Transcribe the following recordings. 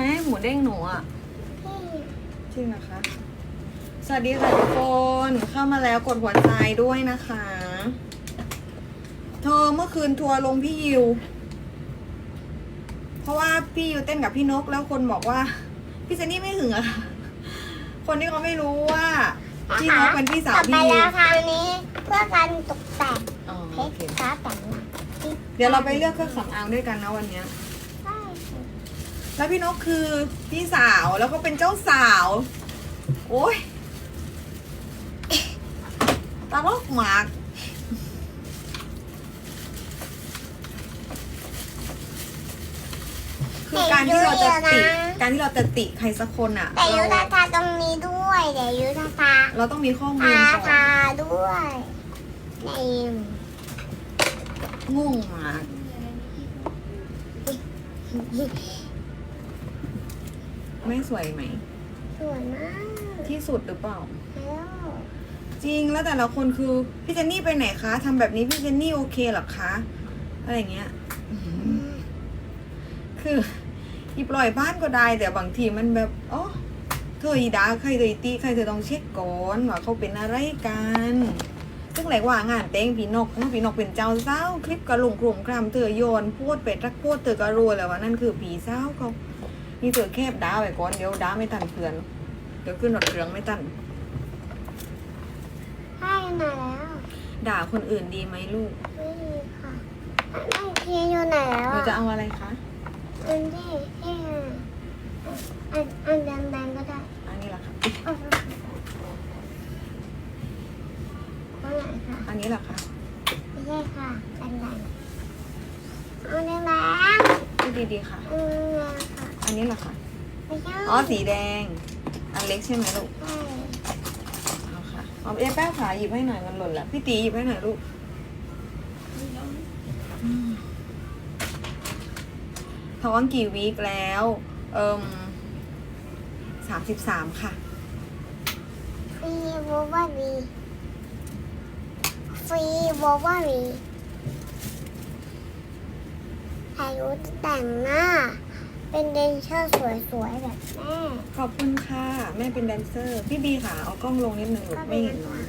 รให้หมูเด้งหนูอะพี่จริงนะคะ สวัสดีค่ะทุกคน เข้ามาแล้วกดหัวใจด้วยนะคะ เธอเมื่อคืนทัวร์ลงพี่ยิว เพราะว่าพี่ยิวเต้นกับพี่นกแล้วคนบอกว่า พี่เจนนี่ไม่หึงอะค่ะคนที่เขาไม่รู้ว่าพี่นกเป็นพี่สาวต่อไปพี่ยิแล้ววคราวนี้เพื่อการตกแต่งอ๋อเพโอชเครฟ้าแต่งหน้าเดี๋ยวเราไปเลือกเครื่องสำอางด้วยกันนะวันเนี้ยใช่ แล้วพี่นกคือพี่สาวแล้วก็เป็นเจ้าสาว โอ้ยตลกมากคือการที่เราจะติการที่เราจะติใครสักคนอะแต่ยุทธเราทาตรงนี้ด้วยแต่ยุทธทาเราต้องมีข้อมูลอาก่อนทาด้วยในงงมาก ไม่สวยไหม สวยมากที่สุดหรือเปล่า แล้วจริงแล้วแต่ละคนคือพี่เจนนี่ไปไหนคะทำแบบนี้พี่เจนนี่โอเคเหรอคะอะไรอย่างเงี้ยอื้อหือคืออีปล่อยบ้านก็ได้แต่บางทีมันแบบอ๋อเธออีดาใครเธออีตีใครเธอต้องเช็คก่อนว่าเขาเป็นอะไรกันซึ่งแหลกว่างานเต้งพี่นกน้องพี่นกเป็นเจ้าเศร้าคลิปกระหลงกลุ่มกรามเธอโยนพูดไปรักพูดเธอก็รู้แล้วว่านั่นคือผีเศร้าเขา นี่เธอแคบด่าไปก่อนเดี๋ยวด่าไม่ทันเพื่อน เดี๋ยวขึ้นรถเครื่องไม่ทันให้มาแล้วด่าคนอื่นดีไหมลูกไม่มีค่ะไม่เพียอยู่ไหนแล้วหนูอะจะเอาอะไรคะอันที่ที่อันอันแดงๆก็ได้อันนี้แหละค่ะเอาเอาไหนค่ะอันนี้แหละค่ะไม่ใช่ค่ะแดงๆเอาแดงพูดดีๆค่ะๆเอาแดงๆค่ะอันนี้แหละค่ะไม่ใช่อ๋อสีแดง อันเล็กใช่ไหมลูกใช่เอาค่ะเอาเอ้แป้งขาหยิบให้หน่อยมันหล่นละพี่ตีหยิบให้หน่อยลูกอืมท้องกี่วีคแล้ว เอิมสามสิบสามค่ะฟรีโววารีฟรีโววารีอายุแต่งหน้า เป็นเดนเชอร์สวยๆแบบแม่ขอบคุณค่ะ แม่เป็นแดนเซอร์ พี่บีค่ะเอากล้องลงนิดนึงลูกก็ไม่เป็นเห็นันกน้ร้อองง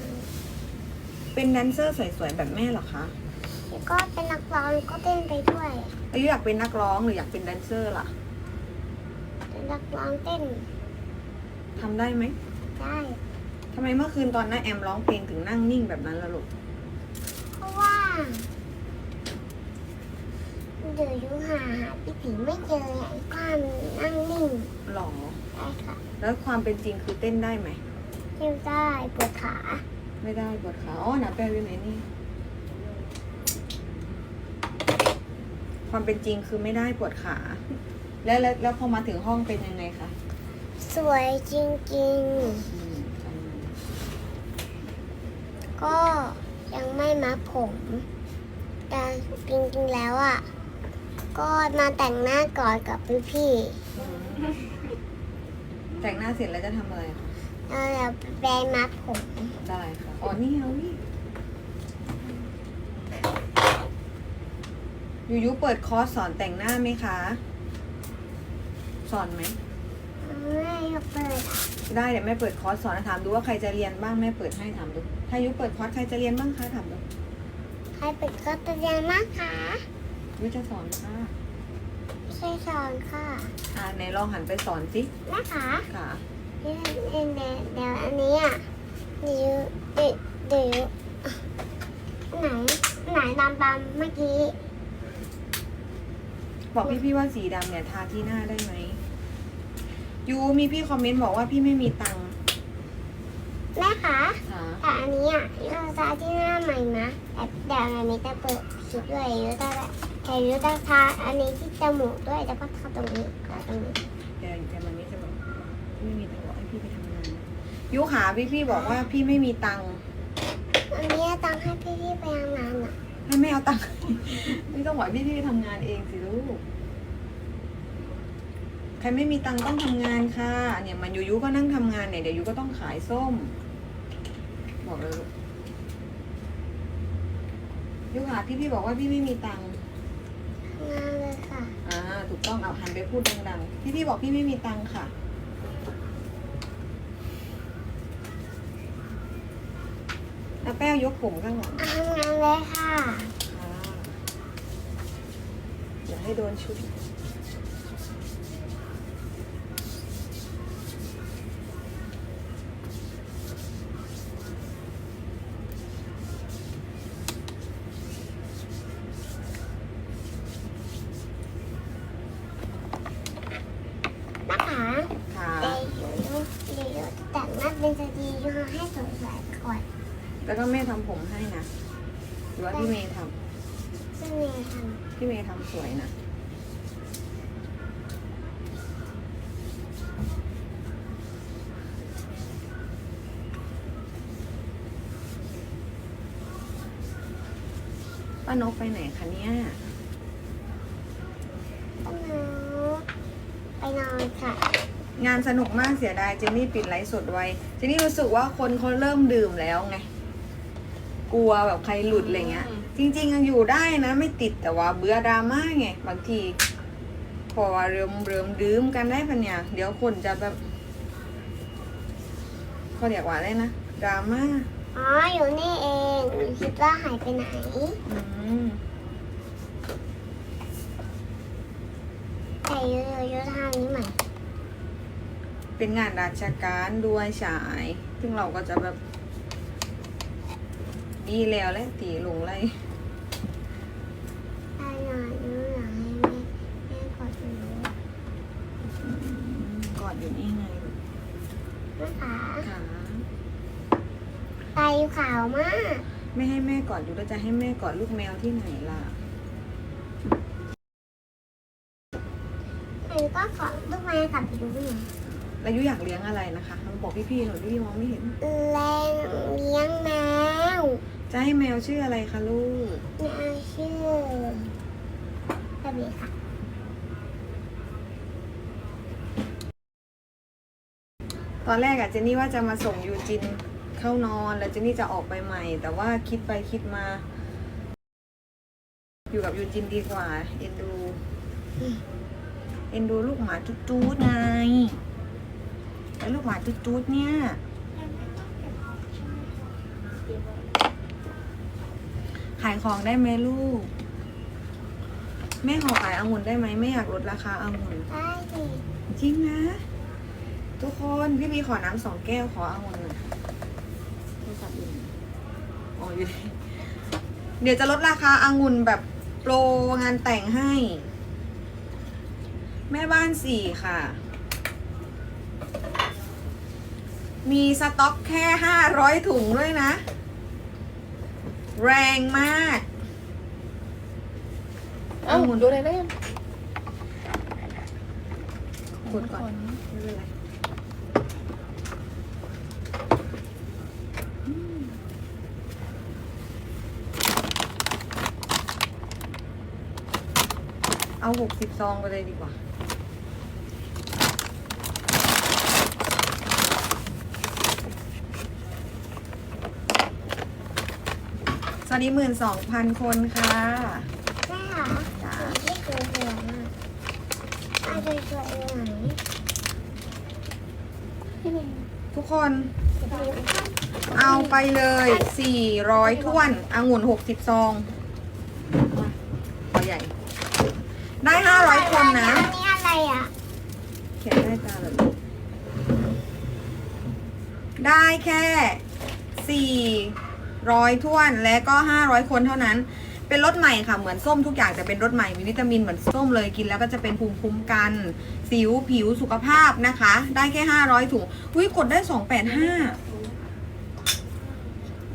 เป็นแดนเซอร์สวยๆแบบแม่เหรอคะแล้วก็เป็นนักร้องก็เต้นไปด้วยอายุอยากเป็นนักร้องหรืออยากเป็นแดนเซอร์ล่ะเป็นนักร้องเต้นทำได้ไหมได้ทำไมเมื่อคืนตอนน้าแอมร้องเพลงถึงนั่งนิ่งแบบนั้นล่ะลูกเพราะว่า เดี๋ยวยุหาหาพี่ผีไม่เจอไอ้ความนั่งนิ่งหรอได้ค่ะแล้วความเป็นจริงคือเต้นได้ไหมเที่ยวได้ปวดขาไม่ได้ปวดขาอ๋อหนาแปลอยู่ไหนนี่ ความเป็นจริงคือไม่ได้ปวดขา แล้วแล้วแล้วพอมาถึงห้องเป็นยังไงคะ สวยจริงอืมๆก็ยังไม่มาผม แต่จริงๆแล้วอะ ก็มาแต่งหน้าก่อนกับพี่อืมแต่งหน้าเสร็จแล้วจะทำอะไรคะๆแล้วเราไปมาผมได้ค่ะอ๋อนี่เอานี่ยูยูเปิดคอร์สสอนแต่งหน้าไหมคะ สอนไหม ไม่เปิดได้เดี๋ยวแม่เปิดคอร์สสอนนะถามดูว่าใครจะเรียนบ้างแม่เปิดให้ถามดูถ้ายุเปิดคอร์สใครจะเรียนบ้างคะถามดู ใครเปิดก็จะเรียนมากค่ะ ยุจะสอนค่ะช่วยสอนค่ะอ่าไหนลองหันไปสอนสินะคะค่ะเดี๋ยวเดี๋ยวเดี๋ยวอันนี้อะเดี๋ยวเดี๋ยวเดี๋ยวไหนไหนดำดำเมื่อกี้ บอกพี่พี่ๆว่าสีดำเนี่ยทาที่หน้าได้ไหมยูมีพี่คอมเมนต์บอกว่าพี่ไม่มีตังค์แม่คะค่ะแต่อันนี้อะยูทาที่หน้าใหม่นะแต่เดี๋ยวอันนี้จะเปิดคลิปด้วยยูทาแต่ยูทาทาอันนี้ที่จมูกด้วยแล้วก็ทาตรงนี้กับตรงนี้เดี๋ยวเดี๋ยวมันไม่จะบอกพี่ไม่มีตังค์บอกให้พี่ไปทำงานยูขาพี่พี่ๆบอกว่าพี่ไม่มีตังค์อันนี้ต้องให้พี่พี่ๆไปทำงานอะให้แม่เอาตังค์ ไม่ต้องบอกให้พี่พี่ไปทำงานเองสิลูกใครไม่มีตังค์ต้องทำงานค่ะเนี่ยมันยูยูก็นั่งทำงานเนี่ยเดี๋ยวยูก็ต้องขายส้ม บอกเลยลูกยูขาพี่พี่ๆบอกว่าพี่ไม่มีตังค์อื งานเลยค่ะอ่าถูกต้องเอาหันไปพูดดังๆพี่พี่บอกพี่ไม่มีตังค์ค่ะ แล้วแป้วยกผมข้างหลังทำงานเลยค่ะค่ะอย่าให้โดนชุด นะคะ ค่ะ เดี๋ยวอยู่เดี๋ยวอยู่แต่งหน้าเป็นสตรีอยู่ให้สวยๆก่อน แล้วก็แม่ทำผมให้นะหรือว่าพี่เมย์ทซึ่งเมย์ทำพี่เมย์ทำสวยนะ ป้านกไปไหนคะเนี่ยำต้องนอนไปนอนค่ะงานสนุกมากเสียดายเจนนี่ปิดไลฟ์สดไว้ เจนนี่รู้สึกว่าคนเขาเริ่มดื่มแล้วไง กลัวแบบใครหลุดอะไรเงี้ยจริงๆยังอยู่ได้นะไม่ติดแต่ว่าเบื่อดราม่าไงบางที พอว่าเริ่มเริ่มดื่มกันได้ปะเนี่ย เดี๋ยวคนจะแบบเขาเรียกว่าอะไรนะดราม่าอ๋อ อยู่นี่เองหนูคิดว่าหายไปไหน อืมแต่อยู่อยู่อยู่ทางนี้ใหม่เป็นงานราชการด้วยฉาย ซึ่งเราก็จะแบบ ดีแล้วแหละตีลงไล่ไปนอนหนูอยากให้แม่แม่กอดหนูอืมกอดอยู่นี่ไงนะคะขาไตขาวมาก ไม่ให้แม่กอดอยู่แล้วจะให้แม่กอดลูกแมวที่ไหนล่ะหนูก็ขอลูกแม่กลับไปดูหน่อยแล้วยุอยากเลี้ยงอะไรนะคะ บอกพี่ๆหน่อยพี่มองไม่เห็น แรงเลี้ยงแมว จะให้แมวชื่ออะไรคะลูกแมวชื่อตะบีค่ะ ตอนแรกอะเจนนี่ว่าจะมาส่งยูจินเข้านอนแล้วเจนนี่จะออกไปใหม่ แต่ว่าคิดไปคิดมา อยู่กับยูจินดีกว่า เอ็นดู เอ็นดูลูกหมาตุ๊ดๆไงแล้วลูกหมาตุ๊ดๆเนี่ย ขายของได้ไหมลูก แม่ขอขายองุ่นได้ไหมไม่อยากลดราคาองุ่นได้สิจริงนะ ทุกคนพี่มีขอน้ำสองแก้วขอองุ่นหน่อยโทรศัพท์อยู่ไหนอ๋ออยู่นี่เดี๋ยวจะลดราคาองุ่นแบบโปรงานแต่งให้ แม่บ้านสี่ค่ะ มีสต็อกแค่ห้าร้อยถุงด้วยนะ แรงมากเอ้าดูอะไรได้ยังกดก่อนไม่เป็นไรอืมเอาหกสิบซองไปเลยดีกว่า สวัสดีหมื่นสองพันคนค่ะแม่ค่ะจ้าที่สวยๆอะอาสวยๆอยู่ไหนพี่เมย์ทุกคนเอาไปเลยสี่ร้อยถ้วนองุ่นหกสิบซอง ร้อยท้วนและก็ 500 คนเท่านั้น เป็นรสใหม่ค่ะเหมือนส้มทุกอย่างแต่เป็นรสใหม่มีวิตามินเหมือนส้มเลยกิน แล้วก็จะเป็นภูมิคุ้มกัน สิวผิวสุขภาพนะคะ ได้แค่ 500 ถุงอุ้ยกดได้ 285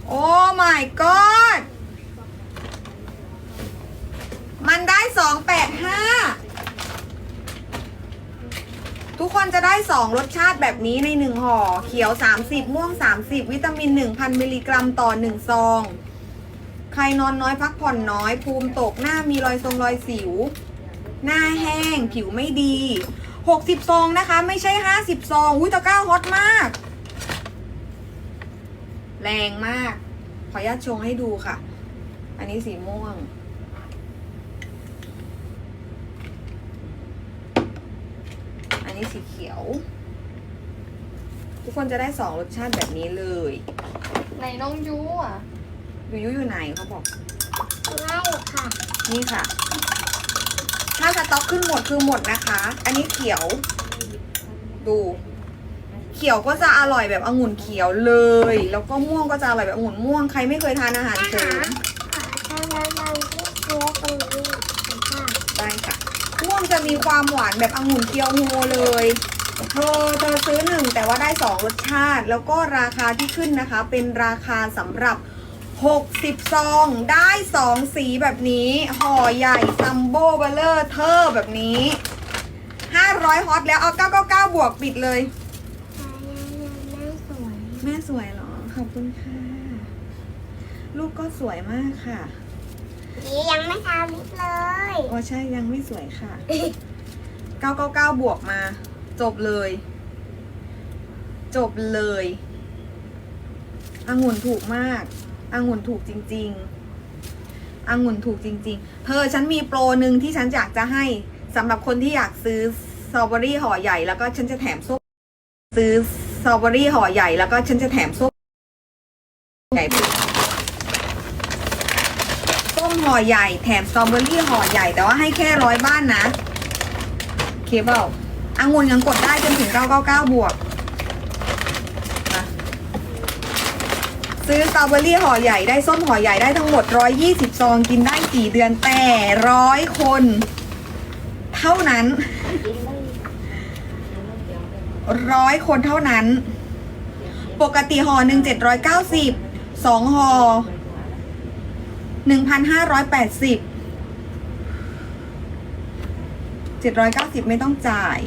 โอ้ my god มันได้ 285 คนจะได้ 2 รสชาติแบบนี้ใน 1ห่อเขียว 30 ม่วง 30 วิตามิน 1,000 มิลลิกรัมต่อ 1 ซอง ใครนอนน้อยพักผ่อนน้อย ภูมิตกหน้ามีรอยทรงรอยสิว หน้าแห้ง ผิวไม่ดี 60 ซองนะคะ ไม่ใช่ 50 ซอง อุ้ยตะก้าฮอตมาก แรงมาก ขออนุญาตชงให้ดูค่ะ อันนี้สีม่วง นนี้สีเขียว ทุกคนจะได้สองรสชาติแบบนี้เลยไหนน้องยูอะอยู่ยุอยู่ไหนเขาบอกง่ายอยู่ค่ะ นี่ค่ะ ถ้าสต็อกขึ้นหมดคือหมดนะคะ อันนี้เขียว ดู เขียวก็จะอร่อยแบบองุ่นเขียวเลย แล้วก็ม่วงก็จะอร่อยแบบองุ่นม่วง ใครไม่เคยทานอาหารเสริมขอทำน้ำมันที่เชื้อตรงนี้ค่ะได้ค่ะม่วง จะมีความหวานแบบองุ่นเคียวโฮเลยเธอเธอซื้อหนึ่งแต่ว่าได้สองรสชาติ แล้วก็ราคาที่ขึ้นนะคะ เป็นราคาสำหรับ 60ซองได้2สีแบบนี้ ห่อใหญ่ซัมโบเบลเลอร์เทอร์แบบนี้ 500ฮอตแล้วเอา999 บวกปิดเลย แม่สวยแม่สวยเหรอ ขอบคุณค่ะ ลูกก็สวยมากค่ะ นี่ยังไม่ทาลิปเลย โอ้ใช่ยังไม่สวยค่ะ 999 บวกมา จบเลย จบเลยองุ่นถูกมากองุ่นถูกจริง ๆองุ่นถูกจริง ๆ เธอฉันมีโปรหนึ่งที่ฉันอยากจะให้สำหรับคนที่อยากซื้อสตรอเบอรี่ห่อใหญ่แล้วก็ฉันจะแถมส้มซื้อสตรอเบอรี่ห่อใหญ่แล้วก็ฉันจะแถมส้มใหญ่ไปส้มห่ อใหญ่แถมสตรอเบอรี่ห่อใหญ่แต่ว่าให้แค่ร้อยบ้านนะเคเบิลองุ่นยังกดได้จนถึง 999 บวกมาซื้อสตรอเบอรี่ห่อใหญ่ได้ส้มห่อใหญ่ได้ทั้งหมด 120 ซองกินได้ 4 เดือนแต่ร้อยคน เท่านั้นร้อยคนเท่านั้น ปกติห่อหนึ่งเจ็ดร้อยเก้าสิบสองห่อ หนึ่งพันห้าร้อยแปดสิบเจ็ดร้อยเก้าสิบไม่ต้องจ่าย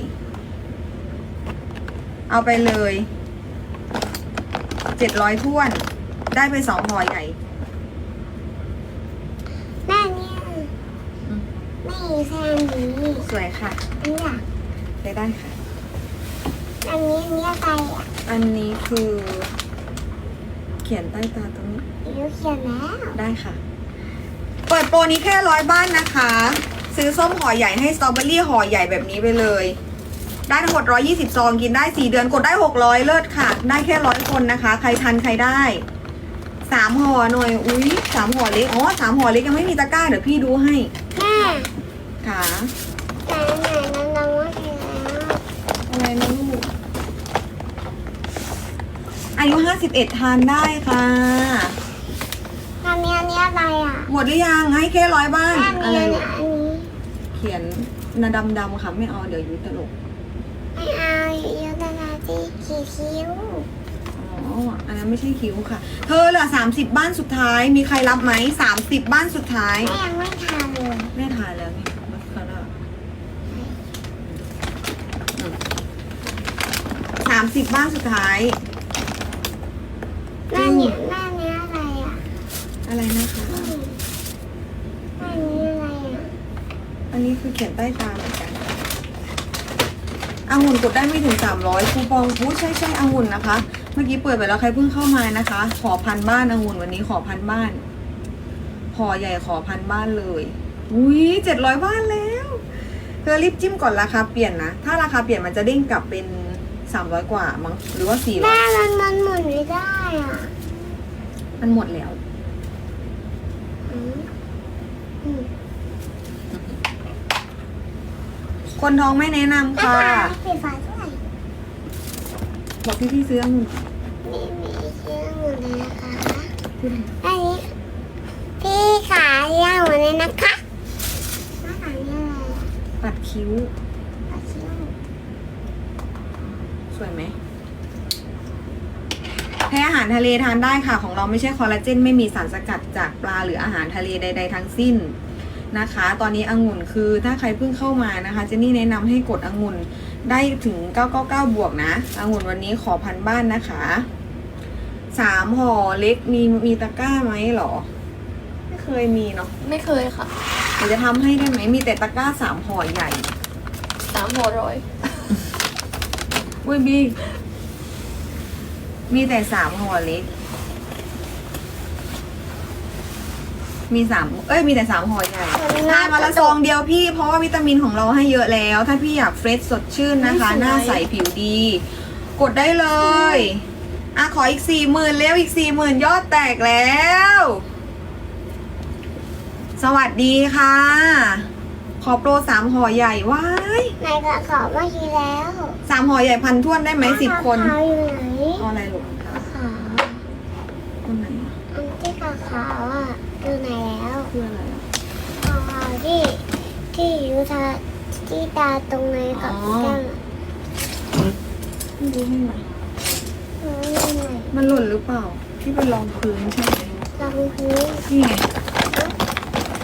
เอาไปเลยเจ็ดร้อยท้วน ได้ไปสองห่อใหญ่ แม่เนี่ยอืมแม่แซมนี้สวยค่ะอันนี้อะไปได้ค่ะ อันนี้อันนี้อะไรอะอันนี้คือ เขียนใต้ตาตรงนี้ยูเขียนแล้ว ได้ค่ะ เปิดโปรนี้แค่ร้อยบ้านนะคะ ซื้อส้มห่อใหญ่ให้สตรอเบอรี่ห่อใหญ่แบบนี้ไปเลยได้ทั้งหมด 120 ซอง กินได้ 4 เดือน กดได้ 600 เลิศค่ะ ได้แค่ร้อยคนนะคะ ใครทันใครได้สามห่อหน่อย อุ๊ยสามห่อเล็ก อ๋อสามห่อเล็กยังไม่มีตะกร้า เดี๋ยวพี่ดูให้ แม่ค่ะไหนไหนน้องน้องว่าเขียนแล้วอะไรนะลูก อายุ 51 ทานได้ค่ะอันนี้อันนี้อะไรอะ หมดหรือยังให้แค่ร้อยบ้านแม่อันอะไรนี้ลูกอันนี้เขียนนาดำดำๆค่ะไม่เอาเดี๋ยวยุ้ยตลกไม่เอายูตาตาที่ขีดคิ้วอ๋ออันนั้นไม่ใช่คิ้วค่ะ เธอเหลือสามสิบบ้านสุดท้ายมีใครรับไหมสามสิบบ้านสุดท้ายแม่ยังไม่ทานเลยแม่ถ่ายแล้วนี่มัสคาร่าสามสิบบ้านสุดท้ายแม่เนี่ยแม่เนี้ยอะไรอะ อะไรนะคะ แม่นี้อะไรอะ อันนี้คือ เขียนใต้ตาเหมือนกันองุ่นกดได้ไม่ถึงสามร้อยคูปองอู้ใช่ใช่องุ่นนะคะ เมื่อกี้เปิดไปแล้วใครเพิ่งเข้ามานะคะ ขอพันบ้านองุ่นวันนี้ขอพันบ้านห่อใหญ่ขอพันบ้านเลย อุ้ยเจ็ดร้อยบ้านแล้วเธอรีบจิ้มก่อนราคาเปลี่ยนนะ ถ้าราคาเปลี่ยนมันจะเด้งกลับเป็นสามร้อยกว่ามั้งหรือว่าสี่ร้อยแม่มันมันหมุนไม่ได้อะ มันหมดแล้ว อืมอืม คนท้องไม่แนะนำค่ะสีฟ้าเท่าไหร่บอกพี่พี่ๆซื้อองุ่นมีมีชื่อหมุนเลยนะคะพูดเลยอันนี้พี่ขาเรียกหมุนเลยนะคะแม่ขาเรียกอะไรอะปัดคิ้วปัดคิ้วสวยไหมแพ้อาหารทะเลทานได้ค่ะ ของเราไม่ใช่คอลลาเจน ไม่มีสารสกัดจากปลาหรืออาหารทะเลใด ๆ ทั้งสิ้น นะคะ ตอนนี้องุ่นคือถ้าใครเพิ่งเข้ามานะคะเจนนี่แนะนำให้กดองุ่นได้ถึง 999 บวกนะองุ่นวันนี้ขอพันบ้านนะคะสามห่อเล็กมีมีตะกร้าไหมหรอ ไม่เคยมีเนาะไม่เคยค่ะเดี๋ยวจะทำให้ได้ไหมมีแต่ตะกร้าสามห่อใหญ่สามหัวร้อยอุ้ยบีมีแต่สามห่อเล็ก มีสามเอ้ยมีแต่สามห่อใหญ่ทานวันละซองเดียวพี่ เพราะว่าวิตามินของเราให้เยอะแล้ว ถ้าพี่อยากเฟรชสดชื่นนะคะ หน้าใสผิวดี กดได้เลยอะขออีกสี่หมื่นแล้วอีกสี่หมื่นยอดแตกแล้ว สวัสดีค่ะ ขอโปรสามห่อใหญ่ว้ายนายก็ขอเมื่อกี้แล้วสามห่อใหญ่พันท้วนได้ไหมสิบคนขาวอยู่ไหนเอาอะไรลูก ขาวขาว คนไหนอะ อันที่ขาวขาว อะอยู่ไหนแล้วคืออะไรอะขาวขาวที่ที่อยู่ทาที่ตาตรงไหนกับแก้มอะไม่รู้ให้หน่อยเอออยู่ไหนมันหล่นหรือเปล่า ที่เป็นรองพื้นใช่ไหมลองพื้นนี่ไง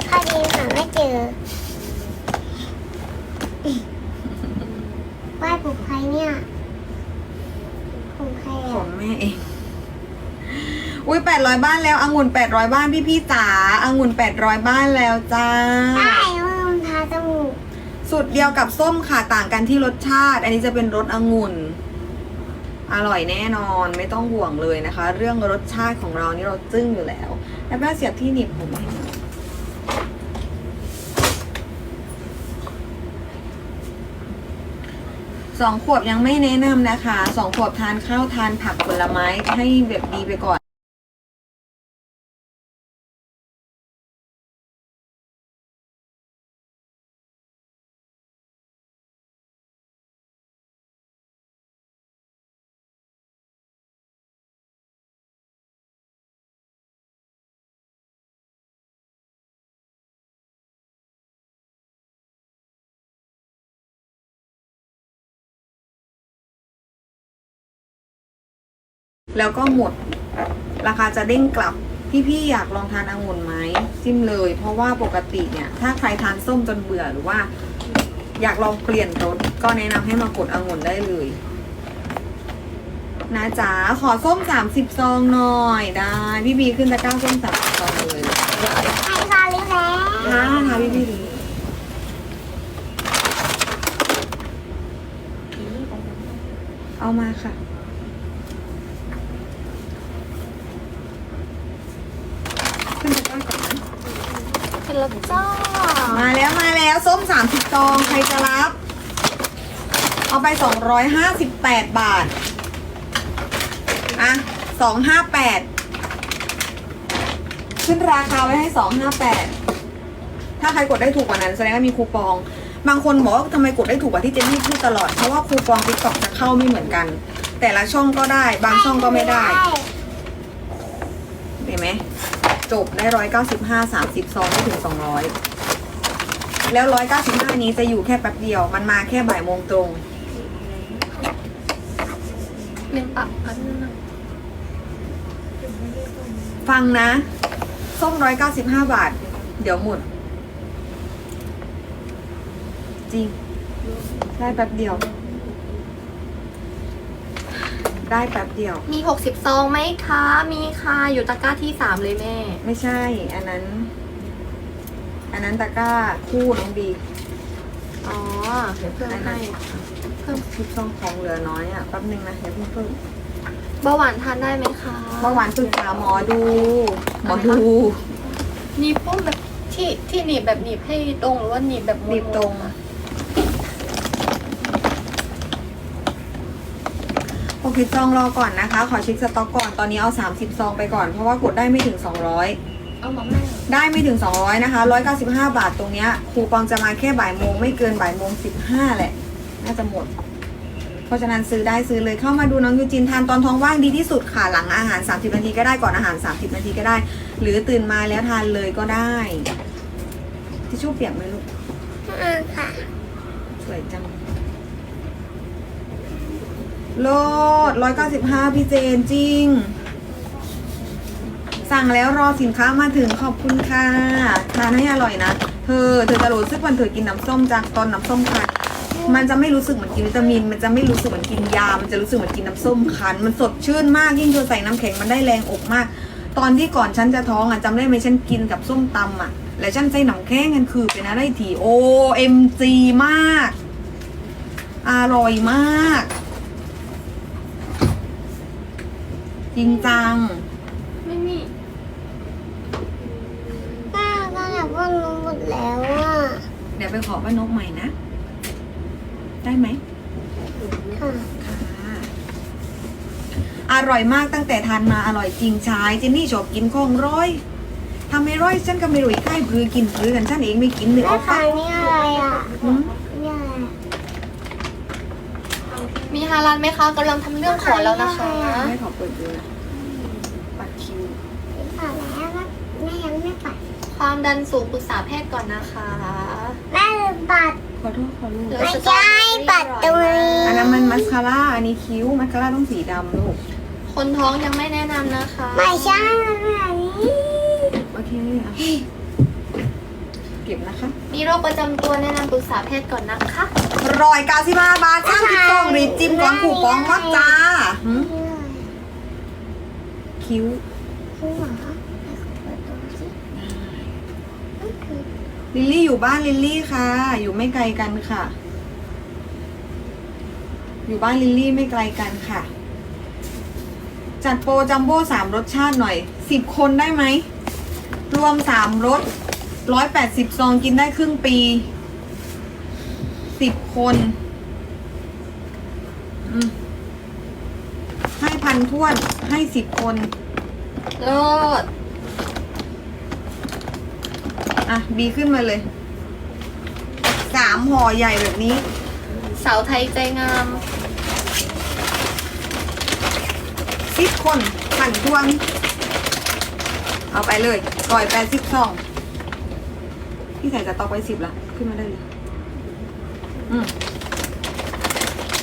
ข้าดีหาไม่เจอไหว้ปลุกใครเนี่ยปลุกใครขออะ งแม่เอง อุ้ยแปดร้อยบ้านแล้วองุ่นแปดร้อยบ้านพี่พี่ๆจ๋าองุ่นแปดร้อยบ้านแล้วจ้าได้ว่ามันทาจมูกสูตรเดียวกับส้มค่ะต่างกันที่รสชาติ อันนี้จะเป็นรสองุ่น อร่อยแน่นอนไม่ต้องห่วงเลยนะคะ เรื่องรสชาติของเรานี่เราจึ้งอยู่แล้วแล้วแม่เสียบที่หนีบผมให้หน่อยสองขวบยังไม่แนะนำนะคะสองขวบทานข้าวทานผักผลไม้ให้แบบดีไปก่อน แล้วก็หมด ราคาจะเด้งกลับ พี่ๆอยากลองทานองุ่นไหมจิ้มเลย เพราะว่าปกติเนี่ย ถ้าใครทานส้มจนเบื่อหรือว่า อยากลองเปลี่ยนรสก็แนะนำให้มากดองุ่นได้เลยนะจ๋าขอส้มสามสิบซองหน่อยได้ พี่บีขึ้นตะกร้าส้มสามสิบซองเลยใครพอรู้แล้วท้าท้าพี่บีดูเอามาค่ะ ขึ้นตะกร้าก่อนนะ เป็นแล้วจ้ามาแล้วมาแล้วส้มสามสิบซองใครจะรับ เอาไปสองร้อยห้าสิบแปดบาท อะสองห้าแปดขึ้นราคาไว้ให้สองห้าแปดถ้าใครกดได้ถูกกว่านั้นแสดงว่ามีคูปอง บางคนบอกว่าทำไมกดได้ถูกกว่าที่เจนนี่พูดตลอด เพราะว่าคูปองติ๊กต็อกจะเข้าไม่เหมือนกัน แต่ละช่องก็ได้ บางช่องก็ไม่ได้เห็นไหม จบได้ร้อยเก้าสิบห้าสามสิบซองไม่ถึงสองร้อยแล้วร้อยเก้าสิบห้านี้จะอยู่แค่แป๊บเดียว มันมาแค่บ่ายโมงตรงเรียนอับอันฟังนะส้มร้อยเก้าสิบห้าบาท เดี๋ยวหมด จริง ได้แป๊บเดียว ได้แป๊บเดียว มีหกสิบซองไหมคะ มีค่ะ อยู่ตะกร้าที่สามเลยแม่ ไม่ใช่ อันนั้น อันนั้นตะกร้าคู่น้องบี อ๋อ เดี๋ยวเพิ่มให้เพิ่มคลิปซองของเหลือน้อยอะแป๊บนึงนะอย่าเพิ่งเพิ่มเบาหวานทานได้ไหมคะเมื่อวานปรึกษาหมอดูหมอดูหนีบปุ้มแบบที่ที่หนีบแบบหนีบให้ตรงหรือว่าหนีบแบบม้วนๆหนีบตรงอะ โอเคซองรอก่อนนะคะ ขอเช็คสต็อกก่อน ตอนนี้เอา30ซองไปก่อน เพราะว่ากดได้ไม่ถึง200เอามาแม่ได้ไม่ถึง 200 นะคะ 195 บาทตรงเนี้ยคูปองจะมาแค่บ่ายโมงไม่เกินบ่ายโมง 15 แหละ น่าจะหมด เพราะฉะนั้นซื้อได้ซื้อเลยเข้ามาดูน้องยูจินทานตอนท้องว่างดีที่สุดค่ะ หลังอาหาร 30 นาทีก็ได้ก่อนอาหาร 30 นาทีก็ได้ หรือตื่นมาแล้วทานเลยก็ได้ ทิชชู่เปียกไหมลูกอ่าค่ะ สวยจัง โลดร้อยเก้าสิบห้าพี่เจนจริง สั่งแล้วรอสินค้ามาถึงขอบคุณค่ะ ทานให้อร่อยนะ เธอ เธอจะรู้สึกวันเธอกินน้ำส้มจากตอนน้ำส้มคั้น มันจะไม่รู้สึกเหมือนกินวิตามิน มันจะไม่รู้สึกเหมือนกินยา มันจะรู้สึกเหมือนกินน้ำส้มคั้น มันสดชื่นมาก ยิ่งเธอใส่น้ำแข็งมันได้แรงอกมาก ตอนที่ก่อนฉันจะท้องอะจำได้ไหมฉันกินกับส้มตำอะ แล้วฉันใส่น้ำแข็งกันคือเป็นอะไรที่โอเอ็มจีมาก อร่อยมาก จริงจัง ไม่มีแม่ว่านมหมดแล้วอะเดี๋ยวไปขอป้านกใหม่นะ ได้ไหมค่ะค่ะอร่อยมากตั้งแต่ทานมาอร่อยจริงชายเจนนี่ชอบกินของร้อยทำไม่ร้อยฉันก็ไม่รู้อีกใกล้พือกินพือกันฉันเองไม่กินหรือแม่เอาค่ะปะนี่อะไรอะหืม นี่อะไรอะ มี ฮาลานไหมคะกำลังทำเรื่องขอแล้วนะคะ ไม่ขอเปิดดูนะปัดคิวปัดแล้วนะแม่ยังไม่ปัดความดันสูงปรึกษาแพทย์ก่อนนะคะแม่ลืมปัดขอโทษขอลูกเหลือไม่สตรอใช่เบอรี่ปัดตรงนี้อันนั้นมันมัสคาร่าอันนี้คิ้วมัสคาร่าต้องสีดำลูกคนท้องยังไม่แนะนำนะคะ ไม่ใช่มันแบบนี้โอเคอะเก็บนะคะ มีโรคประจำตัวแนะนำปรึกษาแพทย์ก่อนนะคะ รอยเก้าสิบห้าบาทช่างคิดต้องรีบจิ้มก่อนขู่กองมัดจ้าหืมนี่อะไรคิ้วคือหมาเปิดดูสินั่นคือลิลลี่อยู่บ้านลิลลี่ค่ะ อยู่ไม่ไกลกันค่ะ อยู่บ้านลิลลี่ไม่ไกลกันค่ะ จัดโปรจัมโบ้สามรสชาติหน่อยสิบคนได้ไหม รวมสามรสร้อยแปดสิบซองกินได้ครึ่งปี สิบคนอืมให้พันท้วนให้สิบคนเลิศอะ ดีขึ้นมาเลยสามห่อใหญ่แบบนี้ สาวไทยใจงามสิบคนผันทวงเอาไปเลยร้อยแปดสิบสองพี่ใส่จะตอกไว้สิบละขึ้นมาได้เลย อืม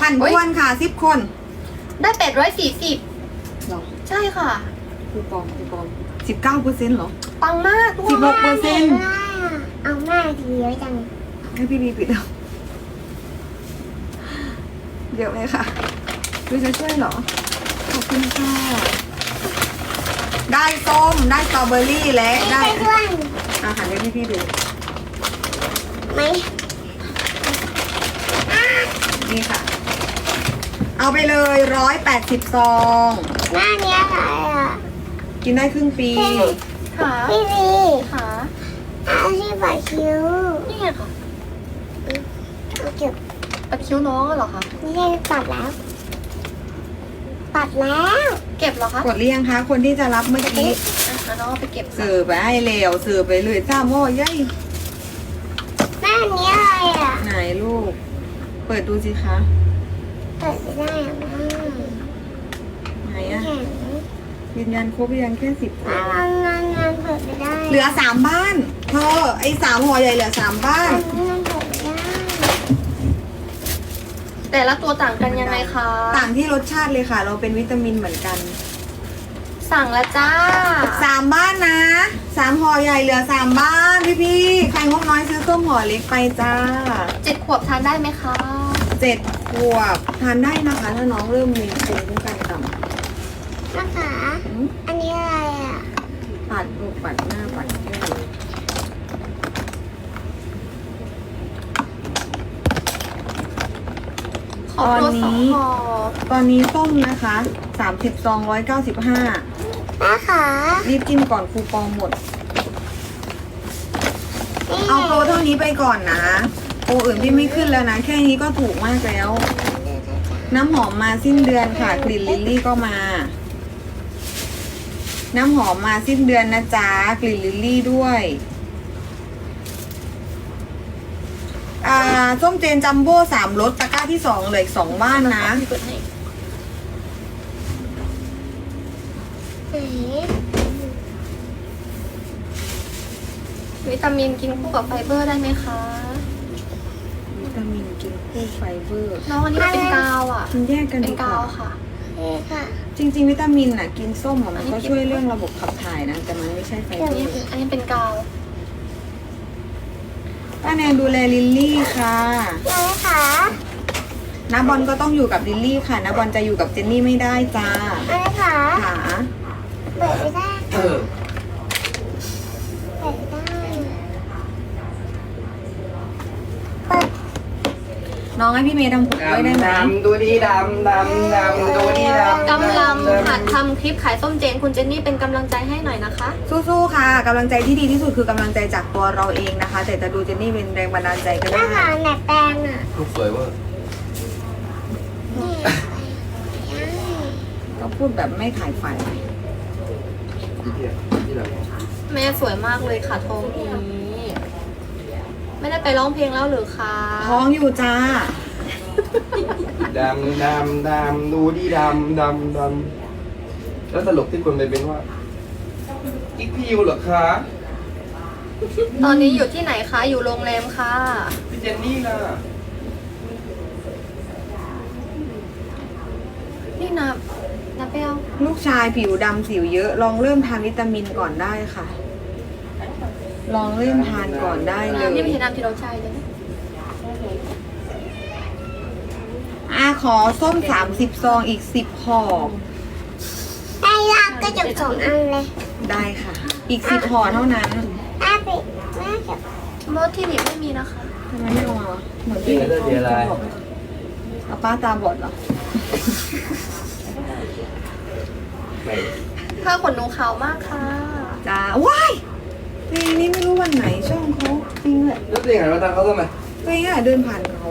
ผันทวนค่ะสิบคนได้แปดร้อยสี่สิบเหรอใช่ค่ะคูปองคูปองสิบเก้าเปอร์เซ็นต์หรอปังมากทุกสิบคหนกเปอร์เซ็นต์ได้อะเอาแม่ทีเยอะจังให้พี่บีปิดเอาเดี๋ยวเลยค่ะดูจะช่วยเหรอ ขอบคุณค่ะ ได้ส้ม ได้สตรอเบอรี่และไม่ได้ใช่ด้วนอาหารให้พี่พี่ๆดูไหม นี่ค่ะ เอาไปเลยร้อยแปดสิบซอง หน้านี้อะไรอะกินได้ครึ่งปีค่ะพี่วีค่ะเอาที่ปัดคิ้วนี่ไงค่ะเอาเก็บปัดคิ้วน้องเหรอคะไม่ใช่ปัดแล้ว ปัดแล้วเก็บเหรอคะกดหรือยังคะ คนที่จะรับเมื่อกี้อะเอาน้องเอาไปเก็บค่ะสื่อไปให้เร็วสื่อไปเลยจ้าโม่ยัย หน้านี้อะไรอะ ไหนลูก เปิดดูสิคะ เปิดไม่ได้อะแม่ไหนอะแข็งยืนยันครบหรือยังแค่สิบคนงานงานงานเปิดไม่ได้เหลือสามบ้านเธอไอ้สามห่อใหญ่เหลือสามบ้าน งานเปิดไม่ได้แต่ละตัวต่างกันยังไงคะ ต่างที่รสชาติเลยค่ะ เราเป็นวิตามินเหมือนกัน สั่งแล้วจ้า สามบ้านนะสามห่อใหญ่เหลือสามบ้านพี่พี่ๆใครงบน้อยซื้อส้มห่อเล็กไปจ้าเจ็ดขวบทานได้ไหมคะ เจ็ดขวบทานได้นะคะ ถ้าน้องเริ่มมีภูมิคุ้มกันต่ำนะคะอืมอันนี้อะไรอะ ปัดลูกปัดหน้าปัดแก้มขอตัวสองห่อตอนนี้ส้มนะคะสามสิบซองร้อยเก้าสิบห้า แม่ขารีบกินก่อนคูปองหมด นี่เอาโปรเท่านี้ไปก่อนนะโปรอื่นพี่ไม่ขึ้นแล้วนะ แค่นี้ก็ถูกมากแล้ว น้ำหอมมาสิ้นเดือนค่ะกลิ่นลิลลี่ก็มา น้ำหอมมาสิ้นเดือนนะจ๊ะกลิ่นลิลลี่ด้วยอ่าส้มเจนจัมโบ้สามรสตะกร้าที่สองเหลยสองบ้านนะเปิดให้ ไหน วิตามินกินคู่กับไฟเบอร์ได้ไหมคะ วิตามินกินคู่ไฟเบอร์น้องอันนี้มันเป็นกาวอะมันแยกกันเป็ดีนกกาวว่าค่ะ นี่ค่ะจริง ๆ วิตามินน่ะกินส้มอะมันอันนี้ก็กินช่วยเรื่องระบบขับถ่ายนะ แต่มันไม่ใช่ไฟอันเบอนี้ร์อันนี้เป็นกาว ป้าแนนดูแลลิลลี่ค่ะไหนขาน้าบอลก็ต้องอยู่กับลิลลี่ค่ะน้าบอลจะอยู่กับเจนนี่ไม่ได้จ้าอันนี้ขาขา เปิดไม่ได้เปิดไม่ได้เปิดน้องให้พี่เมย์ทำผมด้วยได้ไหมดำดูดีดำดำดำดูดีดำกำลังดำหัดทำคลิปขายส้มเจนคุณเจนนี่เป็นกำลังใจให้หน่อยนะคะ สู้ๆค่ะกำลังใจที่ดีที่สุดคือกำลังใจจากตัวเราเองนะคะ แต่จะดูเจนนี่เป็นแรงบันดาลใจก็แม่ได้ขอไหนแปลงอะลูกสวยเวอร์นี่ก็พูดแบบไม่ขายฝัน แม่สวยมากเลยค่ะท้องนี้ไม่ได้ไปร้องเพลงแล้วหรือคะท้องอยู่จ้าดำดำดำดูดีดำดำดำแล้วตลกที่คนไปเป็นว่าอีกพิวเหรอคะ ตอนนี้อยู่ที่ไหนคะ อยู่โรงแรมค่ะพี่เจนนี่ล่ะนี่นะ นะเปลลูกชายผิวดำสิวเยอะ ลองเริ่มทานวิตามินก่อนได้ค่ะ ลองเริ่มทานก่อนได้เลยน้ำนี่ไม่ใช่น้ำที่เราใช้เลยอะขอส้มสามสิบซองอีกสิบห่อได้ยากก็จบสองอันเลยได้ค่ะ อีกสิบห่อเท่านั้นแม่ปิดแม่จะมดที่หนีบไม่มีนะคะทำไมไม่เอามาวะเหมือนที่เอาป้าตาบอดเหรอไหน ผ้าขนหนูขาวมากค่ะจ้าว้ายเพลงนี้ไม่รู้วันไหนช่องเขาจริงเลยแล้วตัวเองหันมาทางเขาทำไมตัวเองอะเดินผ่านเขา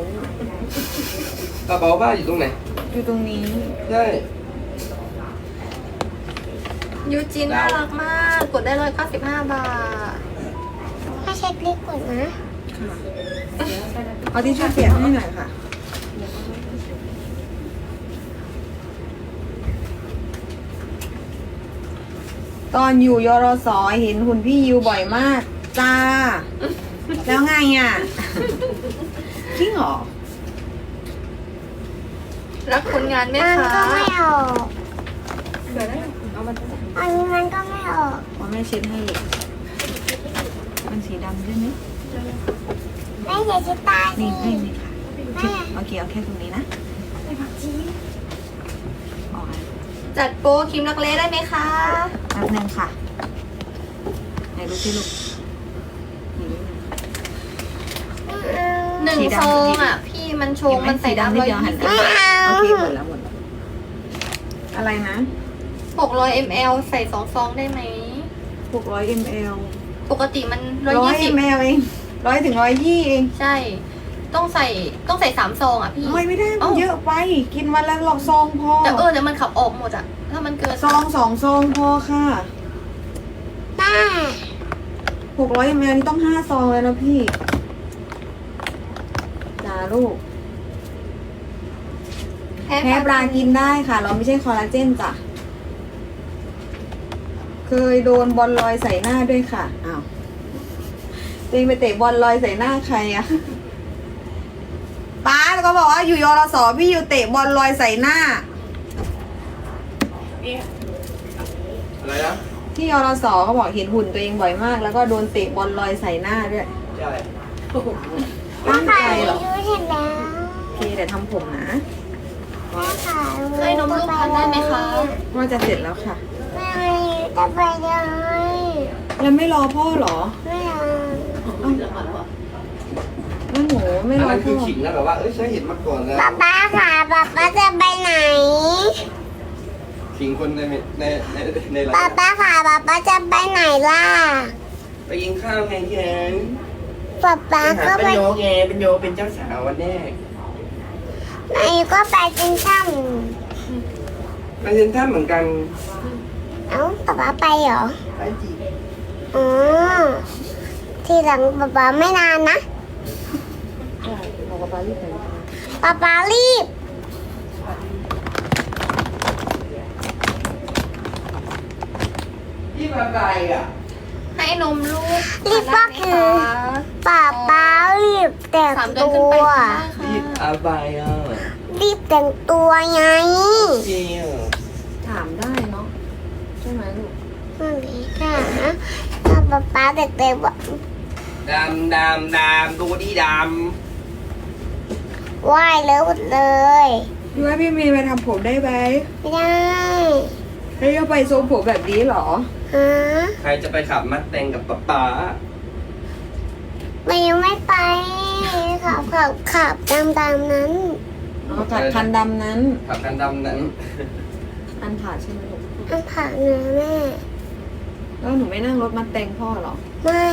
กระเป๋าผ้าอยู่ตรงไหน อยู่ตรงนี้ ใช่ยูจินน่ารักมาก กดได้เลย95บาทให้เช็คลิสต์ก่อนนะ เอาที่ช่วยเปียกให้หน่อยค่ะ ตอนอยู่ยรสเห็นหุ่นพี่ยิวบ่อยมาก จ้า แล้วไงอะจริงเหรอรักผลงานไหมมันคะก็ไม่ออกเดี๋ยวนะเอามาอันนี้มันก็ไม่ออกพอแม่เช็ดให้เลยมันสีดำใช่ไหมแม่อย่าชิดตาสินี่ให้นี่ค่ะแม่ โอเคเอาแค่ตรงนี้นะออกมา จัดโปรครีมรักเล่ได้ไหมคะแป๊บนึงค่ะไหนดูสิลูกนี่หนึ่งสีดำซองอะ พี่มันโชว์มันใส่ดำนิร้ดอยเดียวหันยี่ไปสิบไม่เอาโอเคหมดแล้วหมดแล้วอะไรนะหกร้อยมลใส่สองซองได้ไหม600 ml ปกติมันร้อยร้อยยี่สิบ ml เองร้อยถึงร้อยยี่เอง ใช่ ต้องใส่ต้องใส่สามซองอะพี่โอ้ยไม่ได้มัเอ้า นเยอะไป กินวันละหลอกซองพอแต่เออแต่มันขับออกหมดอะถ้ามันเกินซองสองซองพอค่ะแม่600 ml นี่ต้องห้าซองเลยนะพี่จ้าลูกแพ้แพ้ปลากินได้ค่ะ เราไม่ใช่คอลลาเจนจ้ะเคยโดนบอลลอยใส่หน้าด้วยค่ะอ้าวตัวเองไปเตะบอลลอยใส่หน้าใครอะป้าแล้ว ก็บอกว่าอยู่ยอรสพี่อยู่เตะบอลลอยใส่หน้า อะไรนะที่ยอรสเขาบอกเห็นหุ่นตัวเองบ่อยมาก แล้วก็โดนเตะบอลลอยใส่หน้าด้วยใช่ตั้งใจขายเหรอรู้เห็นแล้วโอเคเดี๋ยวทำผมนะแม่ขายรู้ให้นมลูกทานได้ไหมคะ ว่าจะเสร็จแล้วค่ะแม่จะไปเลยแล้วไม่รอพ่อเหรอ ไม่เอา แล้วหนูไม่อันรอนั้นคืพ่ออขิงนะแบบว่าเอ้ยฉันเห็นมาก่อนแล้วป๊าป๊าค่ะป๊าป๊าจะไปไหนขิงคนในในในในร้าป๊านป๊าค่ะป๊าป๊าจะไปไหนล่ะไปกินข้าวไงแกนป๊าป๊าไปก็หาไปเป็นโยไงเป็นโยเป็นเจ้าสาววันแรกไหนก็ไปกินข้าวไปเซ็นทรัลเหมือนกันเอ้าป๊าป๊าไปเหรอไปจีอ๋อทีหลังป๊าป๊าไม่นานนะใช่บอกกับป้ารีบไปป๊าป๊ารีบที่มาไกลอะ ให้นมลูกรีบก็คือป๊าป๊ารีบแต่งสามเดือนตัขึ้นไปวได้รีบค่ะอาบายอะรีบแต่งตัวไงเจียวถามได้เนาะใช่ไหมลูกนั่นเองค่ะถ้าป๊าป๊าเด็กๆบอกดำดำดำดูดีด ว่ายแล้วเลย พี่ว่าพี่เมย์ไปทำผมได้ไหมไม่ได้ให้เอาไปทรงผมแบบนี้เหรอ ฮะำใครจะไปขับมัดแตงกับป๊าป๊ามันยังไม่ไปค่ะขับขับดำดำๆนั้นอ๋อจากคันดำนั้น ขับกันดำนั้น อันผ่าใช่ไหมลูกอันผักเนื้อแม่แล้วหนูไม่นั่งรถมาแต่งพ่อเหรอ ไม่